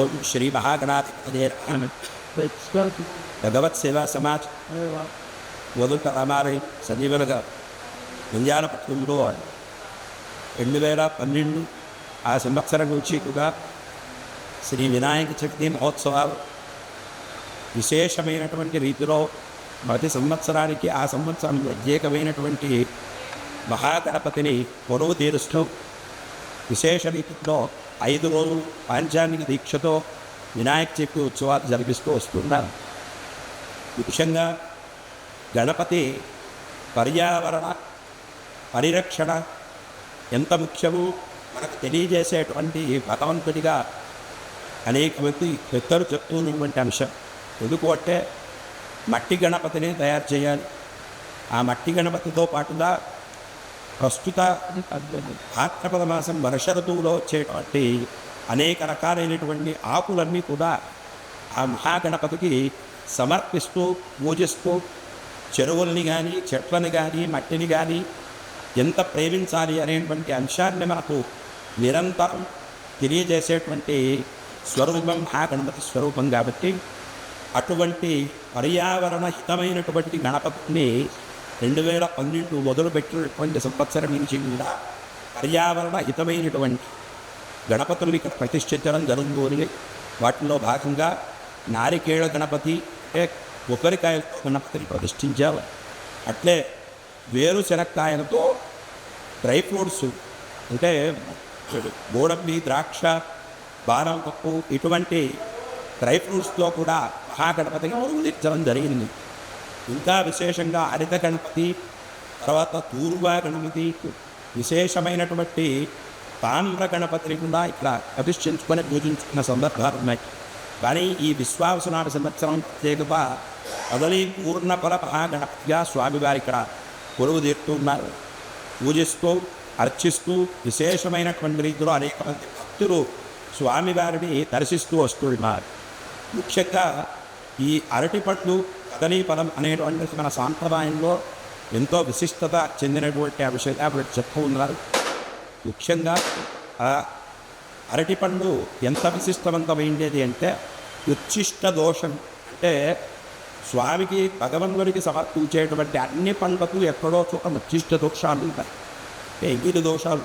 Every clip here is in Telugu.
ఓం శ్రీ మహాగణాధిపతి భగవత్ సేవా సమాజ్ మొదట రామారి సంజీవనగా నంద్యాల పట్టణంలో రెండు వేల పన్నెండు ఆ సంవత్సరం నుంచి కూడా శ్రీ వినాయక చవితి మహోత్సవాలు విశేషమైనటువంటి రీతిలో ప్రతి సంవత్సరానికి ఆ సంవత్సరం ప్రత్యేకమైనటువంటి మహాగణపతిని కొలువు తీరుస్తూ విశేష రీతిలో ఐదు రోజులు పాంచాంగిక దీక్షతో వినాయక చవితి ఉత్సవాలు జరిపిస్తూ వస్తున్నారు. ముఖ్యంగా గణపతి పర్యావరణ పరిరక్షణ ఎంత ముఖ్యమో మనకు తెలియజేసేటువంటి భగవంతుడిగా అనేక మంది పెద్దలు చెప్తున్నటువంటి అంశం. ఎందుకు అంటే మట్టి గణపతిని తయారు చేయాలి. ఆ మట్టి గణపతితో పాటుగా ప్రస్తుత భాద్రపద మాసం వర్ష ఋతువులో వచ్చేటువంటి అనేక రకాలైనటువంటి ఆకులన్నీ కూడా ఆ మహాగణపతికి సమర్పిస్తూ పూజిస్తూ చెరువుల్ని కానీ చెట్లని కానీ మట్టిని కానీ ఎంత ప్రేమించాలి అనేటువంటి అంశాన్ని మనకు నిరంతరం తెలియజేసేటువంటి స్వరూపం మహాగణపతి స్వరూపం కాబట్టి అటువంటి పర్యావరణ హితమైనటువంటి గణపతిని రెండు వేల పన్నెండు మొదలుపెట్టినటువంటి సంవత్సరం నుంచి కూడా పర్యావరణ హితమైనటువంటి గణపతులు ఇక్కడ ప్రతిష్ఠించడం జరుగుతుంది. వాటిలో భాగంగా నారికేళ గణపతి అంటే కొబ్బరికాయలతో గణపతిని ప్రతిష్ఠించారు అట్లే వేరుశనక్కాయలతో డ్రై ఫ్రూట్స్ అంటే గోడంబి ద్రాక్ష బాదం పప్పు ఇటువంటి డ్రై ఫ్రూట్స్తో కూడా మహాగణపతిగా మురుగుదించడం జరిగింది. ఇంకా విశేషంగా హరిత గణపతి తర్వాత తూర్వా గణపతి విశేషమైనటువంటి తామ్ర గణపతిని కూడా ఇక్కడ ప్రతిష్ఠించుకొని పూజించుకున్న సందర్భాలు ఉన్నాయి. కానీ ఈ విశ్వాసనామ సంవత్సరం ప్రత్యేకత పూర్ణ పూర్ణఫల మహాగణపతిగా స్వామివారి ఇక్కడ కొలువు తీరుతున్నారు పూజిస్తూ అర్చిస్తూ విశేషమైనటువంటి రీతిలో అనేక మంది భక్తులు స్వామివారిని దర్శిస్తూ వస్తున్నారు ముఖ్యంగా ఈ అరటిపండు కదలీపదం అనేటువంటి మన సాంప్రదాయంలో ఎంతో విశిష్టత చెందినటువంటి ఆ విషయాలు ఆవిడ చెప్తూ ఉన్నారు? ముఖ్యంగా అరటిపండు ఎంత విశిష్టవంతమైంది అంటే ఉచ్ఛిష్ట దోషం. అంటే స్వామికి భగవంతుడికి సమర్పించేటువంటి అన్ని పండ్లకు ఎక్కడో చోట ఉచ్ఛిష్ట దోషాలు ఉంటాయి. ఎంగిలి దోషాలు.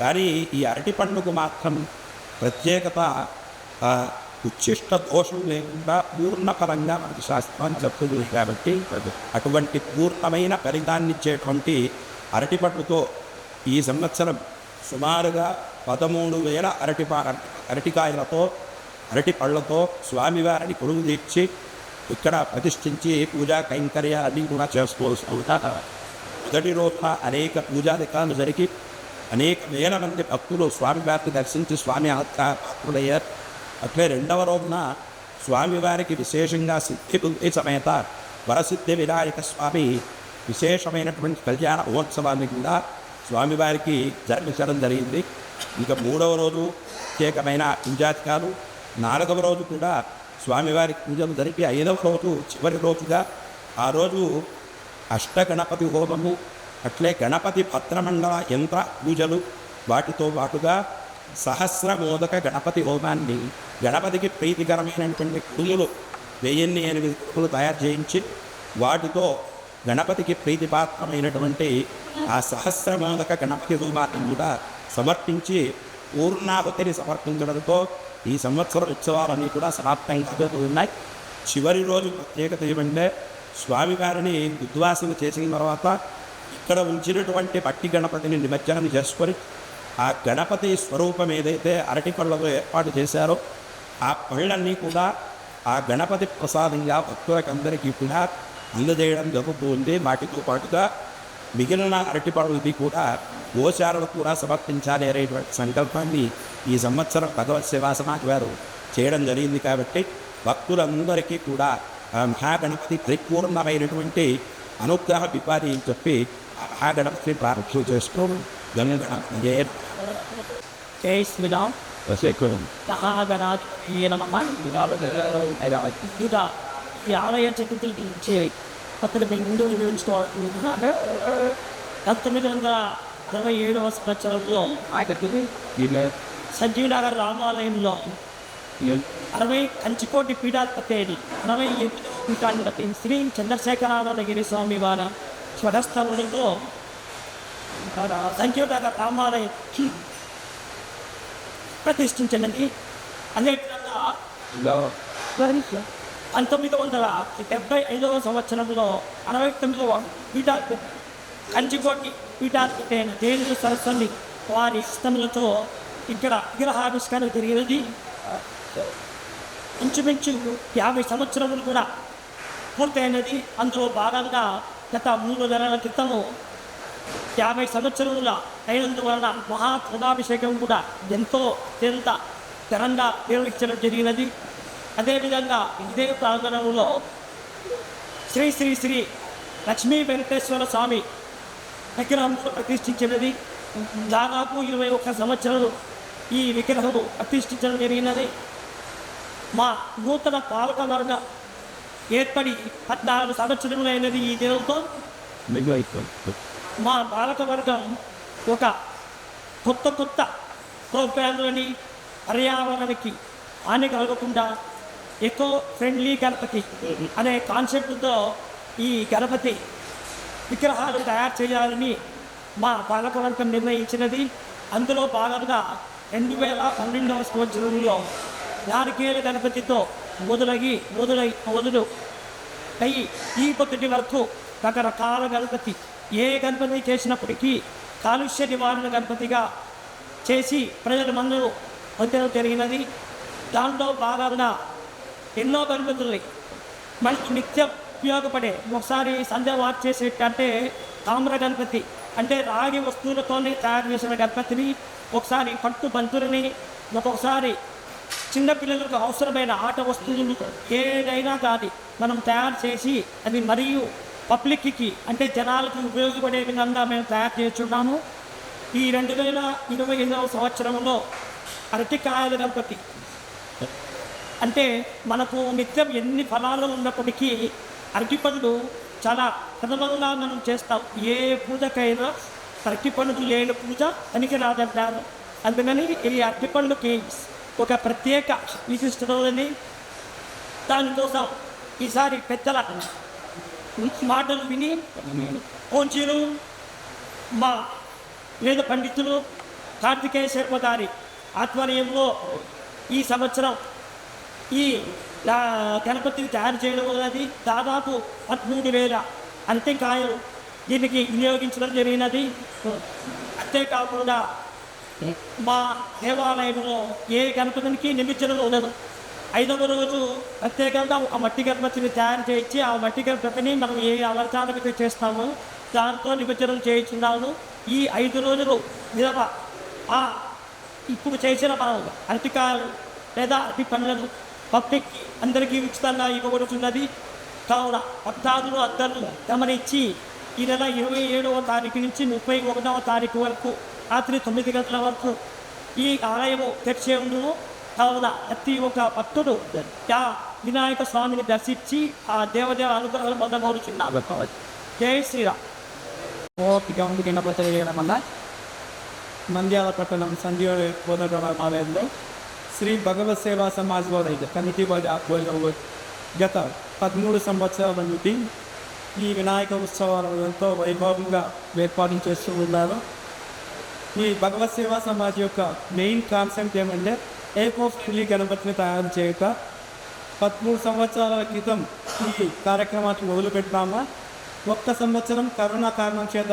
కానీ ఈ అరటి పండుకు మాత్రం ప్రత్యేకత ఉచ్చిష్ట ఉచ్ఛిష్ట దోషం లేకుండా పూర్ణపరంగా మనకి శాస్త్రాన్ని చెప్తుంది కాబట్టి అటువంటి పూర్ణమైన ఫలితాన్నిచ్చేటువంటి అరటిపట్టుతో ఈ సంవత్సరం సుమారుగా పదమూడు వేల అరటి అరటికాయలతో అరటి పళ్ళతో స్వామివారిని కొలువు తీర్చి ఇక్కడ ప్రతిష్ఠించి పూజా కైంకర్యాన్ని కూడా చేసుకోవాల్సి ఉంటారు మొదటి రోజున అనేక పూజాధికారులు జరిగి అనేక వేల మంది భక్తులు స్వామివారిని దర్శించి స్వామి ఆత్మయ్యారు అట్లే రెండవ రోజున స్వామివారికి విశేషంగా సిద్ధి బుద్ధి సమేత వరసిద్ధి వినాయక స్వామి విశేషమైనటువంటి కళ్యాణ మహోత్సవాన్ని కూడా స్వామివారికి జరిపించడం జరిగింది. ఇంకా మూడవ రోజు ప్రత్యేకమైన పూజాధికారులు నాలుగవ రోజు కూడా స్వామివారికి పూజలు జరిపి ఐదవ రోజు చివరి రోజుగా ఆ రోజు అష్టగణపతి హోమము అట్లే గణపతి పత్రమండల యంత్ర పూజలు వాటితో పాటుగా సహస్ర గణపతి హోమాన్ని గణపతికి ప్రీతికరమైనటువంటి కుడుములు వెయ్యిన్ని ఎనిమిది కుడుములు తయారు చేయించి వాటితో గణపతికి ప్రీతిపాత్రమైనటువంటి ఆ సహస్రమోదక గణపతి హోమాన్ని కూడా సమర్పించి పూర్ణాహుతిని సమర్పించడంతో ఈ సంవత్సర ఉత్సవాలన్నీ కూడా సమాప్తంగా ఉన్నాయి చివరి రోజు ప్రత్యేకత ఏమంటే స్వామివారిని ఉద్వాసన చేసిన తర్వాత ఇక్కడ ఉంచినటువంటి పట్టి గణపతిని నిమజ్జనం చేసుకొని ఆ గణపతి స్వరూపం ఏదైతే అరటి పళ్ళతో ఏర్పాటు చేశారో ఆ పళ్ళన్నీ కూడా ఆ గణపతి ప్రసాదంగా భక్తులకందరికీ కూడా అందజేయడం జరుగుతుంది వాటితో పాటుగా మిగిలిన అరటి పళ్ళది కూడా గోచారులు కూడా సమర్పించాలి అనేటువంటి సంకల్పాన్ని ఈ సంవత్సరం భగవత్ సేవా సమాజ్ వారు చేయడం జరిగింది కాబట్టి భక్తులందరికీ కూడా ఆ మహాగణపతి పరిపూర్ణమైనటువంటి అనుగ్రహ విపారి అని చెప్పి ఆ మహాగణపతిని ప్రారంభం చేసుకోవడం జై శ్రీరామ్ ఇంకా ఈ ఆలయ చరిత్రకి ఇచ్చే అతను ముందు నిలుచుకోవాలి పంతొమ్మిది వందల ఇరవై ఏడవ సంవత్సరంలో సంజీవనగర్ రామాలయంలో అరవై కంచికోటి పీఠాధిపతి అరవై ఎనిమిదవ పీఠాధిపతి శ్రీ చంద్రశేఖరానందగిరి స్వామి వారి స్వరస్థలంలో సంఖ్యోటక రామాలయం ప్రతిష్ఠించినది అదేవిధంగా పంతొమ్మిది వందల డెబ్బై ఐదవ సంవత్సరంలో అరవై తొమ్మిదవ పీఠాధిపతి కంచికోటి పీఠాధిపతి అయిన దేని సరస్వతి వారి ఇష్టములతో ఇక్కడ విగ్రహావిష్కరణ జరిగినది ఇంచుమించు యాభై సంవత్సరములు కూడా పూర్తయినది అందులో భాగంగా గత మూడు నెలల క్రితము యాభై సంవత్సరముల అయినందువలన మహా కుంభాభిషేకం కూడా ఎంతో అత్యంత ఘనంగా నిర్వహించడం జరిగినది. అదేవిధంగా ఇదే ప్రాంగణంలో శ్రీ శ్రీ శ్రీ లక్ష్మీ వెంకటేశ్వర స్వామి విగ్రహం ప్రతిష్ఠించినది. దాదాపు ఇరవై ఒక్క సంవత్సరాలు ఈ విగ్రహము ప్రతిష్ఠించడం జరిగినది. మా నూతన పాలక వర్గం ఏర్పడి పద్నాలుగు సంవత్సరములైనది ఈ దినంతో మా పాలక వర్గం ఒక కొత్త కొత్త ప్రోగ్రాంలని పర్యావరణానికి హాని కలగకుండా ఎకో ఫ్రెండ్లీ గణపతి అనే కాన్సెప్ట్తో ఈ గణపతి విగ్రహాలు తయారు చేయాలని మా పాలకవర్గం నిర్ణయించినది. అందులో భాగంగా రెండు వేల పన్నెండవ సంవత్సరంలో నారికేల గణపతితో మొదలగి మొదలై మొదలు అయ్యి ఈ పొద్దుటి వరకు రకరకాల గణపతి ఏ గణపతి చేసినప్పటికీ కాలుష్య నివారణ గణపతిగా చేసి ప్రజల మందు పొందడం జరిగినది. దాంట్లో భాగంగా ఎన్నో గణపతులు మనకు నిత్యం ఉపయోగపడే ఒకసారి సంధ్య వాక్ చేసేటంటే తామ్ర గణపతి అంటే రాగి వస్తువులతోనే తయారు చేసిన గణపతిని ఒకసారి పట్టు బంతులని ఒక్కొక్కసారి చిన్నపిల్లలకు అవసరమైన ఆట వస్తువులు ఏదైనా కానీ మనం తయారు చేసి అది మరియు పబ్లిక్కి అంటే జనాలకు ఉపయోగపడే విధంగా మేము తయారు చేస్తున్నాము. ఈ రెండు వేల ఇరవై ఎనిమిదవ సంవత్సరంలో అరటికాయల గణపతి అంటే మనకు నిత్యం ఎన్ని ఫలాలు ఉన్నప్పటికీ అరటి పండ్లు చాలా సులభంగా మనం చేస్తాం. ఏ పూజకైనా అరటి పండ్లు లేని పూజ పనికి రాదంటారు అందుకని ఈ అరటి పండ్లకి ఒక ప్రత్యేక విశిష్టత ఉంది దానికోసం ఈసారి పెద్దల మాటలు విని కోంచీలు మా వేద పండితులు కార్తికేయ శర్మ గారి ఆధ్వర్యంలో ఈ సంవత్సరం ఈ గణపతిని తయారు చేయడం అనేది దాదాపు పదమూడు వేల అంతేకాయలు దీనికి వినియోగించడం జరిగినది. అంతేకాకుండా మా దేవాలయంలో ఏ గణపతికి నిమిత్తం ఉండదు. ఐదవ రోజు ప్రత్యేకంగా ఒక మట్టి గణపతిని తయారు చేయించి ఆ మట్టి గణపతిని మనం ఏ అలంకారానికి చేస్తామో దాంతో నిమజ్జనం చేయించున్నాము ఈ ఐదు రోజులు విధవ ఆ ఇప్పుడు చేసిన మనం అరటికాయలు లేదా అరటి పండ్లను పబ్లిక్ అందరికీ ఉచితంగా ఇవ్వబడుతున్నది. కావున భక్తాదులు అందరూ గమనించి ఈ నెల ఇరవై ఏడవ తారీఖు నుంచి ముప్పై ఒకటవ తారీఖు వరకు రాత్రి తొమ్మిది గంటల వరకు ఈ ఆలయము తెరిచే ఉండను. కావున ప్రతి ఒక్క భక్తుడు వినాయక స్వామిని దర్శించి ఆ దేవదేవ అనుగ్రహాలు పొందబోతున్నారు జై శ్రీరామ్ ఓపిక ఉంది చేయడం వల్ల నంద్యాల పట్టణం సంజీవ ఆలయంలో శ్రీ భగవత్ సేవా సమాజ్ వారి కమిటీ వారి ఆధ్వర్యంలో గత పదమూడు సంవత్సరాల నుండి ఈ వినాయక ఉత్సవాలను ఎంతో వైభవంగా ఏర్పాటు చేస్తూ ఉన్నారు ఈ భగవత్ సేవా సమాజ్ యొక్క మెయిన్ కాన్సెప్ట్ ఏమంటే ఏకో గణపతిని తయారు చేయక పదమూడు సంవత్సరాల క్రితం ఈ కార్యక్రమాన్ని మొదలుపెట్టామా? ఒక్క సంవత్సరం కరోనా కారణం చేత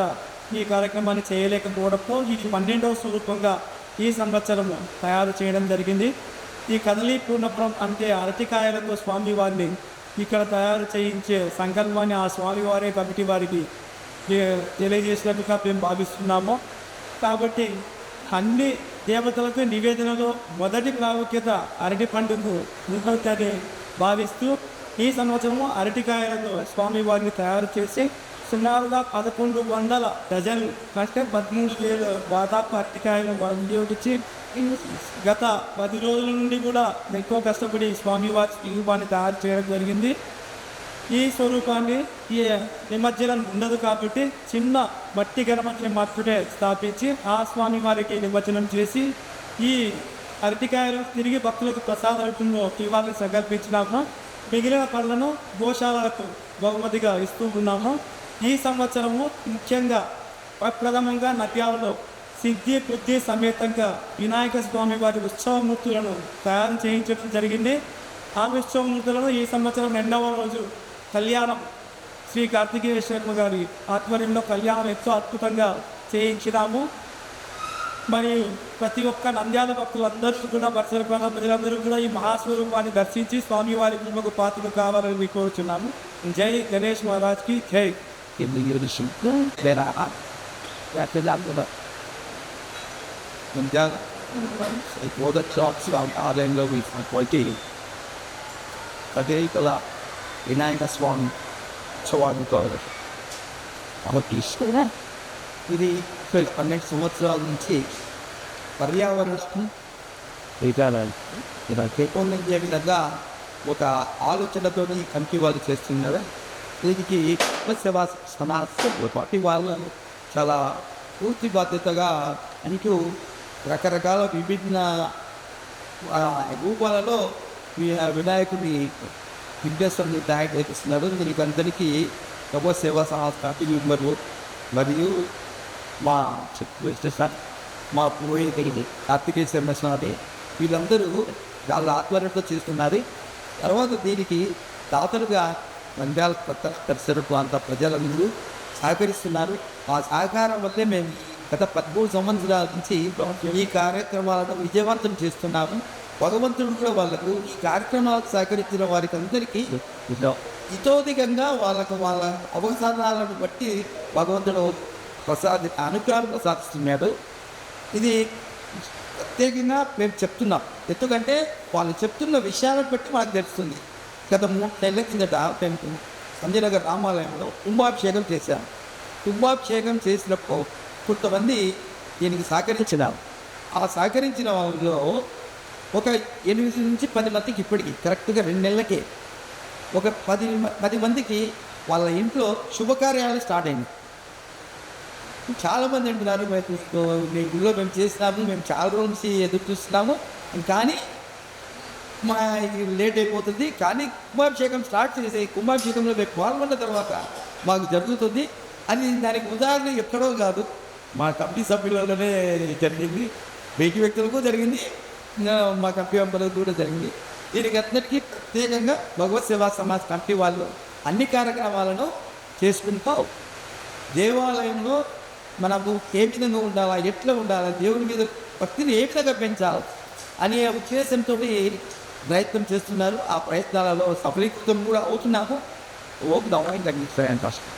ఈ కార్యక్రమాన్ని చేయలేకపోవడంతో ఇది పన్నెండవ స్వరూపంగా ఈ సంవత్సరం తయారు చేయడం జరిగింది. ఈ కదలి పూర్ణపురం అంటే అరటికాయలతో స్వామివారిని ఇక్కడ తయారు చేయించే సంకల్పాన్ని ఆ స్వామివారి కమిటీ వారికి తెలియజేసినట్టుగా మేము భావిస్తున్నాము. కాబట్టి అన్ని దేవతలకు నివేదనలో మొదటి ప్రాముఖ్యత అరటి పండుగ ఉంటుందని భావిస్తూ ఈ సంవత్సరము అరటికాయలతో స్వామివారిని తయారు చేసి సుమారుగా పదకొండు వందల డజన్ అంటే పదమూడు వేలు దాదాపు అరటికాయలు వినియోగించి గత పది రోజుల నుండి కూడా ఎక్కువ కష్టపడి స్వామివారి స్వరూపాన్ని తయారు చేయడం జరిగింది. ఈ స్వరూపాన్ని ఈ నిమజ్జనం ఉండదు కాబట్టి చిన్న మట్టి గణపతిని మాత్రమే స్థాపించి ఆ స్వామి వారికి నిమజ్జనం చేసి ఈ అరటికాయలు తిరిగి భక్తులకు ప్రసాదంలో ఇవ్వాలని సంకల్పించినాము. మిగిలిన పనులను గోశాలకు బహుమతిగా ఇస్తూ ఉన్నాము. ఈ సంవత్సరము ముఖ్యంగా ప్రప్రథమంగా నద్యాలలో సిద్ధి బుద్ధి సమేతంగా వినాయక స్వామి వారి ఉత్సవమూర్తులను తయారు చేయించడం జరిగింది. ఆ ఉత్సవమూర్తులను ఈ సంవత్సరం రెండవ రోజు కళ్యాణం. శ్రీ కార్తికేయ శర్మ గారి ఆధ్వర్యంలో కళ్యాణం ఎంతో అద్భుతంగా చేయించినాము. మరి ప్రతి ఒక్క నంద్యాల భక్తులందరూ కూడా పరిసరపాల ప్రజలందరూ కూడా ఈ మహాస్వరూపాన్ని దర్శించి స్వామివారి కృపకు పాత్రలు కావాలని కోరుచున్నాము. జై గణేష్ మహారాజ్కి జై. ఆలయంలో అదే కదా Swami Swami God. అవతీ ఇది పన్నెండు సంవత్సరాల నుంచి పర్యావరణం ఇలా పెంపొందించే విధంగా ఒక ఆలోచనతో ఈ కమిటీ వాళ్ళు చేస్తున్నారు దీనికి సేవా పార్టీ వాళ్ళు చాలా పూర్తి బాధ్యతగా అంటూ రకరకాల విభిన్న రూపాలలో ఈ వినాయకుడి విఘ్నేశ్వరుని తయారు చేస్తున్నారు దీనికి ప్రభు సేవా సంస్థ మెంబర్లు మరియు మా చెప్పు మా పురోహితుడి కార్తికేయ శర్మ వీళ్ళందరూ వాళ్ళ ఆధ్వర్యంలో చేస్తున్నారు. తర్వాత దీనికి దాతలుగా నంద్యాల కొత్త పరిసర ప్రాంత ప్రజలందరూ సహకరిస్తున్నారు. ఆ సహకారం వల్లే మేము గత పదమూడు సంవత్సరాల నుంచి ఈ కార్యక్రమాలను విజయవంతం చేస్తున్నాము. భగవంతుడు కూడా వాళ్ళకు ఈ కార్యక్రమాలకు సహకరించిన వారికి అందరికీ ఇతోధికంగా వాళ్ళకు వాళ్ళ అవసరాలను బట్టి భగవంతుడు ప్రసాద అనుగ్రహం ప్రసాదిస్తున్నాడు. ఇది ప్రత్యేకంగా మేము చెప్తున్నాం. ఎందుకంటే వాళ్ళు చెప్తున్న విషయాలను బట్టి మనకు తెలుస్తుంది. గత మూడు నెలల కిందట మేము సంజయనగర్ రామాలయంలో కుంభాభిషేకం చేశాం. కుంభాభిషేకం చేసినప్పుడు కొంతమంది దీనికి సహకరించినారు. ఆ సహకరించిన వాళ్ళలో ఒక ఎనిమిది నుంచి పది మందికి ఇప్పటికి కరెక్ట్గా రెండు నెలలకే. ఒక పది పది మందికి వాళ్ళ ఇంట్లో శుభకార్యాలు స్టార్ట్ అయింది చాలామంది అంటున్నారు మేము మీ గుడిలో మేము చేస్తున్నాము మేము చాలా రోజుల నుంచి ఎదురు చూస్తున్నాము. కానీ మా ఇది లేట్ అయిపోతుంది. కానీ కుంభాభిషేకం స్టార్ట్ చేసి కుంభాభిషేకంలో మేము పాల్గొన్న తర్వాత మాకు జరుగుతుంది. అని దానికి ఉదాహరణ ఎక్కడో కాదు. మా కమిటీ సభ్యులలోనే జరిగింది. వెయ్యి వ్యక్తులకు జరిగింది. మా కమిటీ మెంబర్లకు కూడా జరిగింది. దీనికి అందరికీ ప్రత్యేకంగా భగవత్ సేవా సమాజ్ కమిటీ వాళ్ళు అన్ని కార్యక్రమాలను చేసుకుంటూ దేవాలయంలో మనము ఏ విధంగా ఉండాలా ఎట్లా ఉండాలా దేవుని మీద భక్తిని ఏ విధంగా పెంచాలి అనే ఉద్దేశంతో ప్రయత్నం చేస్తున్నారు. ఆ ప్రయత్నాలలో సఫలీకృతం కూడా అవుతున్నాము. ఓకే దవాయి కష్టం